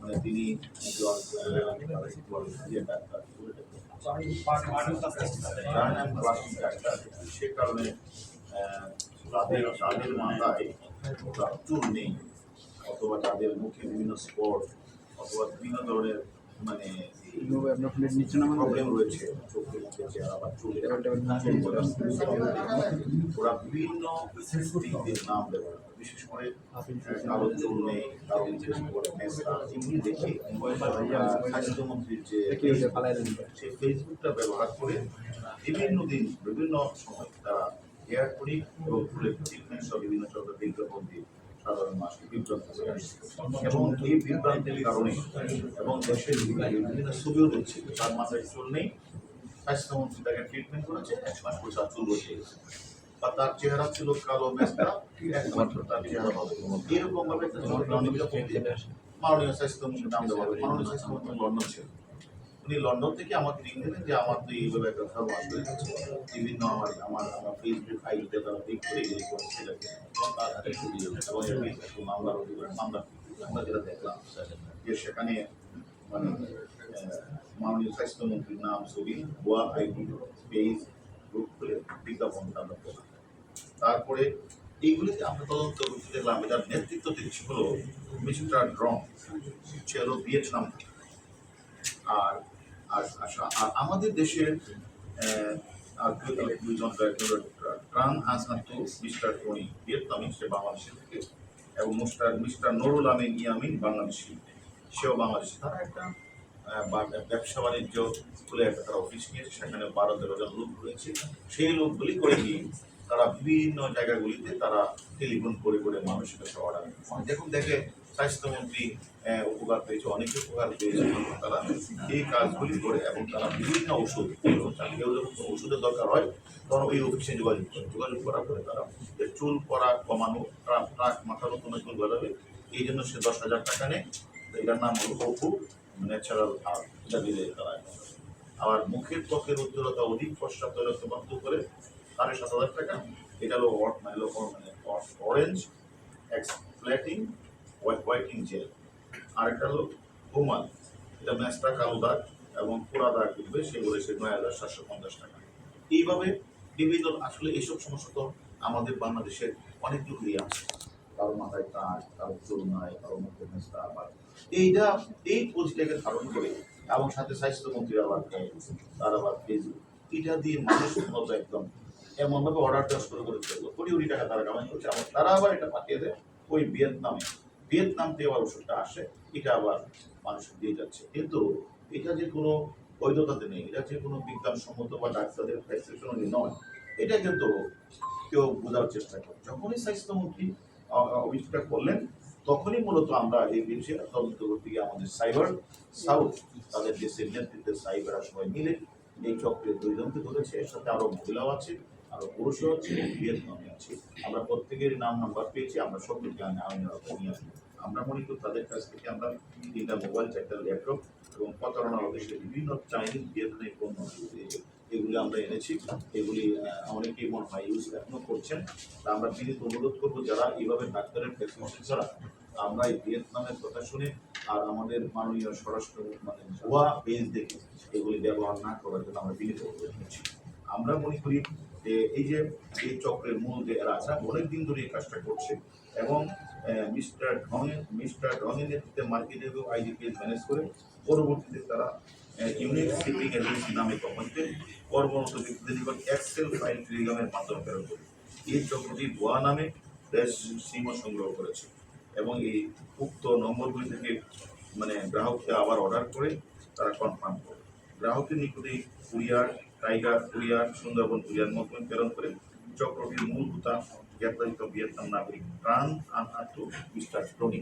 মানে তিনি সে কারণে তাদের তাদের মাথায় চুল নেই অথবা তাদের মুখে বিভিন্ন স্পট অথবা বিভিন্ন ধরনের মানে প্রবলেম রয়েছে চেহারা বা ওরা বিভিন্ন নাম দেবে বিশেষ করে আহ, চুল নেই কারও মুখে স্পট মেসরা এগুলি দেখে স্বাস্থ্যমন্ত্রীর যে সেই ফেসবুকটা ব্যবহার করে বিভিন্ন দিন বিভিন্ন সময় তারা হেয়ার ক্লিপ এবং ফুলের ট্রিটমেন্ট সহ বিভিন্ন চক্র বিজ্ঞাপন দিয়ে সাধারণ মানুষকে বিভ্রান্ত এবং এই বিভ্রান্তির কারণে এবং দেশের বিভিন্ন ছবিও রয়েছে তার মাথায় চুল নেই। স্বাস্থ্যমন্ত্রী তাকে ট্রিটমেন্ট করেছে। এক মাস পর তার চুল বসে গেছে। বা তার চেহারা ছিল কালো মেসটা একমাত্র তার চেহারা ভালো এরকম ভাবে মাননীয় স্বাস্থ্যমন্ত্রী নাম দেওয়া হবে। মাননীয় স্বাস্থ্যমন্ত্রী লন্ডন ছিল উনি লন্ডন থেকে আমাকে লিঙ্ক দিলেন যে আমার তো এইভাবে একটা ধর্ম আসবে বিভিন্ন আমার আমার আমার ফেসবুক আইডিতে তারা পিক করে এগুলি করে সেটাকে এবং একটু মামলার মামলা আমরা যেটা দেখলাম, যে সেখানে মানে মাননীয় স্বাস্থ্যমন্ত্রীর নাম, ছবি, ভুয়া আইডি পেজ গ্রুপ করে বিজ্ঞাপন আমরা পেলাম তারপরে এইগুলিতে আমরা তদন্ত দেখলাম এটার নেতৃত্ব দিচ্ছে হলো মিস্টার ড্রং সে হলো ভিয়েতনাম থেকে। আর আর আমাদের দেশের দুইজন ট্রান আসান্তু মিস্টার টনি ভিয়েতনামি সে বাংলাদেশের থেকে, এবং মিস্টার মিস্টার নুরুল আমিন ইয়ামিন বাংলাদেশি। সেও বাংলাদেশি। তারা একটা ব্যবসা বাণিজ্য খুলে একটা তারা অফিস নিয়েছে সেখানে বারো তেরো জন লোক রয়েছে। সেই লোকগুলি করে গিয়ে তারা বিভিন্ন জায়গাগুলিতে তারা টেলিফোন করে করে মানুষের কাছে অর্ডার যখন দেখে স্বাস্থ্যমন্ত্রী উপকার পেয়েছে, অনেকে উপকার পেয়েছে তারা এই কাজগুলি করে এবং তারা বিভিন্ন ওষুধ কেউ যখন ওষুধের দরকার হয়, তখন ওই অফিসে যোগাযোগ করে। যোগাযোগ করার পরে তারা যে চুল পড়া কমানো ট্রাক ট্রাক মাথার নতুন চুল গজাবে, এই জন্য সে দশ হাজার টাকা নেয়। এটার নাম হলো অপু, ন্যাচারাল আর এটা দিলে তারা আবার মুখের ত্বকের উজ্জ্বলতা অধিক তৈলত্ব করে সাড়ে সাত হাজার টাকা। এটা হলো হলো অর- মানে অরেঞ্জ এক্সপ্লেটিং হোয়াইটিং জেল আরেকটা হলো হুমাল এটা ম্যাচটা কালো দাগ এবং পোড়া দাগ উঠবে সেগুলো সে নয় হাজার সাতশো পঞ্চাশ টাকা। এইভাবে বিভিন্ন আসলে এইসব সমস্যা তো আমাদের বাংলাদেশের অনেক লোকেরই আছে। কারও মাথায় কাজ কারও চুল নাই কারও মুখে মেস্তা আবার। এইটা, এই পোস্টটাকে ধারণ করে এবং সাথে স্বাস্থ্যমন্ত্রী আবার তার আবার ফেসবুক এটা দিয়ে মানুষ মতো একদম। এমনভাবে অর্ডার দেওয়া শুরু করে ফেলল। কোটি কোটি টাকা তারা কামাই করছে আবার তারা আবার এটা পাঠিয়ে দেয় ওই ভিয়েতনামে। ভিয়েতনাম থেকে আবার ওষুধটা আসে, এটা আবার মানুষ দিয়ে যাচ্ছে। কিন্তু এটা যে কোনো বৈধতাতে নেই, এটা যে কোনো বিজ্ঞানসম্মত বা ডাক্তারদের প্রেসক্রিপশন নয়, এটা কিন্তু কেউ বোঝার চেষ্টা করে। যখনই স্বাস্থ্যমন্ত্রী অভিযোগটা করলেন, তখনই মূলত আমরা এই বিষয়ে তদন্ত করতে গিয়ে আমাদের সাইবার, সাউথ, তাদের দেশের নেতৃত্বের সাইবাররা সবাই মিলে এই চক্রের দুইজনকে ধরেছে, এর সাথে আরও মহিলাও আছে। আরও পুরুষও আছে ভিয়েতনামে আছে। আমরা প্রত্যেকের নাম, নাম্বার পেয়েছি, আমরা সকলকে নিয়ে আসব। আমরা মনে করি তাদের কাছ থেকে আমরা তিনটা মোবাইল চারটা ল্যাপটপ এবং প্রতারণার উদ্দেশ্যে বিভিন্ন চাইনিজ ভিয়েতনামি পণ্য এগুলি- আমরা এনেছি। এগুলি অনেকেই মনে হয় ইউজ এখনও করছেন। তা আমরা বিনীত অনুরোধ করব, যারা এইভাবে ডাক্তারের প্রেসক্রিপশন ছাড়া আমরা এই ভিয়েতনামের কথা শুনে আর আমাদের মাননীয় স্বরাষ্ট্র মানে ভুয়া পেজ দেখে এগুলি ব্যবহার না করার জন্য আমরা বিনীত অনুরোধ করছি। আমরা মনে করি যে এই যে এই চক্রের মূল যে এরা আছে অনেক দিন ধরে এই কাজটা করছে এবং মিস্টার ঢঙের মিস্টার ঢঙের নেতৃত্বে মার্কেটিং এবং আইডি পেজ ম্যানেজ করে পরবর্তীতে তারা ইউনিক শিপিং এজেন্সি নামে কোম্পানিতে কর্মরত ব্যক্তিদের নিকট এক্সেল ফাইল টেলিগ্রামের মাধ্যমে প্রেরণ করে। এই চক্রটি ভুয়া নামে দেশ সীমা সংগ্রহ করেছে এবং এই উক্ত নম্বরগুলি থেকে মানে গ্রাহককে আবার অর্ডার করে তারা কনফার্ম করে। গ্রাহকের নিকটে courier, tiger courier, Sundarban courier মাধ্যমে প্রেরণ করে চক্রটির মূল হোতা গ্রেপ্তারিত ভিয়েতনাম নাগরিক প্রাণ আনহাতু মিস্টার টনি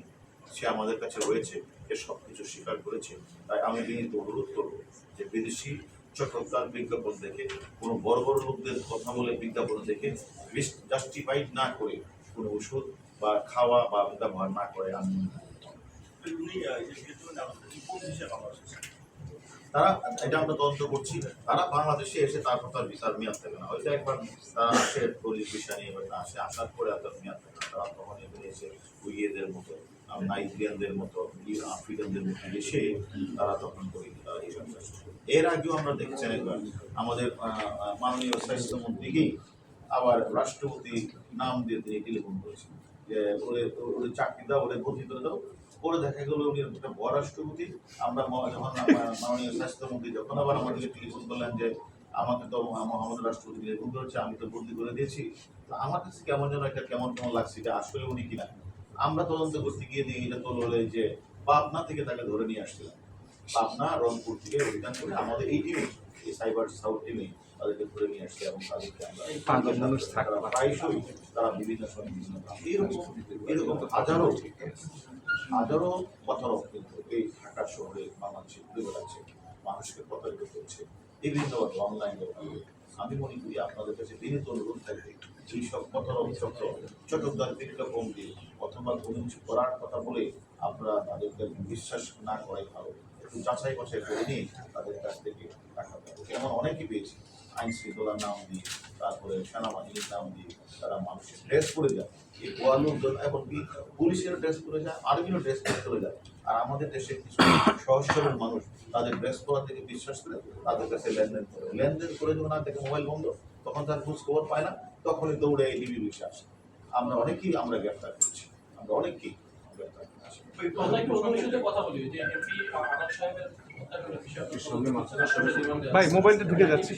সে আমাদের কাছে রয়েছে, সে সব কিছু স্বীকার করেছে। তাই আমি বিনীত অনুরোধ করব যে বিদেশি চট্টগ্রাম বিজ্ঞাপন দেখে, কোনো বড় বড় লোকদের কথা বলে বিজ্ঞাপন দেখে জাস্টিফাইড না করে কোনো ওষুধ বা খাওয়া বা ব্যবহার না করে আমি। তারা, এটা আমরা তদন্ত করছি। তারা বাংলাদেশে এসে তারপর তার ভিসার মেয়াদ থাকে না। হয়তো একবার তারা আসে পুলিশ ভিসা নিয়ে হয়তো আসে, আসার পরে আর তার মেয়াদ থাকে না। তারা তখন এখানে এসে উইয়েদের মতো নাইজেরিয়ানদের মতো আফ্রিকানদের মতো এসে তারা তখন করে তারা এই ব্যবসা এর আগেও আমরা দেখছেন একবার, আমাদের মাননীয় স্বাস্থ্যমন্ত্রীকেই আবার রাষ্ট্রপতি নাম দিয়ে তিনি টেলিফোন করেছেন। যে ওরে ওরে চাকরি দাও ওরে ভর্তি করে দাও পরে দেখা গেল উনি একটা বড় রাষ্ট্রপতি। আমরা যখন মাননীয় স্বাস্থ্যমন্ত্রী যখন আবার আমাদেরকে টেলিফোন করলেন যে, আমাকে তো মোহাম্মদ রাষ্ট্রপতি টেলিফোন করেছে, আমি তো বদলি করে দিয়েছি। তো আমার কাছে কেমন যেন একটা কেমন কেমন লাগছে এটা আসলে উনি কিনা। আমরা তদন্ত করতে গিয়ে দিয়ে এটা তো হলে যে পাবনা থেকে তাকে ধরে নিয়ে আসছিলাম। পাবনা, রংপুর থেকে অভিযান করে আমাদের এই টিমে এই সাইবার সাউথ টিমে তাদেরকে ধরে নিয়ে আসছে এবং তাদেরকে আমরা পাঁচজন মানুষ থাকে। তারা প্রায়শই তারা বিভিন্ন সময় বিভিন্ন কাজ। এরকম এরকম হাজারো হাজারো কথারও কিন্তু এই ঢাকা শহরে বাংলাদেশে ঘুরে বেড়াচ্ছে মানুষকে প্রতারিত করছে বিভিন্নভাবে অনলাইনে আমি মনে করি আপনাদের কাছে দিনে তো অনুরোধ থাকবে এই সব কথারও চক্র চটকদার বিজ্ঞাপনকে অথবা কোনো কিছু করার কথা বলে আপনারা তাদেরকে বিশ্বাস না করাই ভালো। একটু যাচাই বাছাই করে নিয়ে তাদের কাছ থেকে টাকা পাবো এমন অনেকেই পেয়েছি। আইন শৃঙ্খলার নাম দিয়ে, তারপরে সেনাবাহিনীর নাম দিয়ে তারা মানুষের ড্রেস পরে যায়। এই গোয়া লোকজন এমনকি পুলিশের ড্রেস পরে যায়, আর্মিরও ড্রেস পরে চলে যায়। আর আমাদের দেশে কিছু সহজ মানুষ তাদের ড্রেস পরা থেকে বিশ্বাস করে তাদের কাছে লেনদেন করে। লেনদেন করে যখন আর দেখে মোবাইল বন্ধ, তখন তার খোঁজ খবর পায় না, তখনই দৌড়ে এই ডিবি বিশ্বাস। আমরা অনেকেই আমরা গ্রেফতার করছি, আমরা অনেকেই গ্রেফতার করছি। কথা বলি, যে ভাই, মোবাইলটা ঢুকে যাচ্ছে।